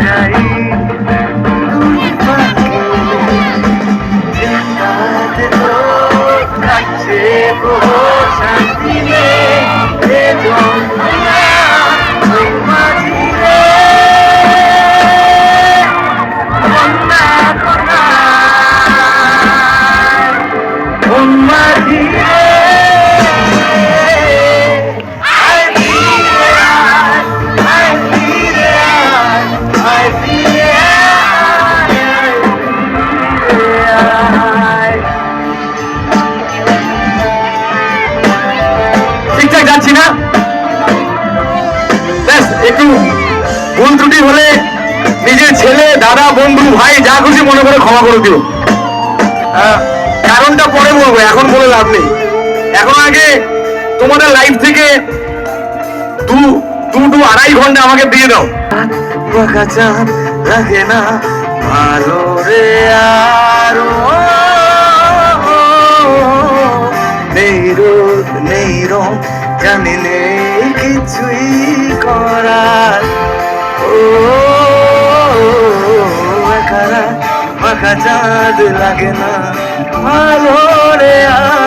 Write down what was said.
Thank you. নিজের ছেলে, দাদা, বন্ধু, ভাই, যা খুশি মনে করে ক্ষমা করে দিও। কারণটা পরে বলব, এখন বলে লাভ নেই। এখন আগে তোমাদের লাইফ থেকে দু দু দু আড়াই ঘণ্টা আমাকে দিয়ে দাও। লাগে না, ভালো রে আরও। নেই রোদ নেই রং জানি কিছুই করার চাঁদ লাগে না। আলো রে আ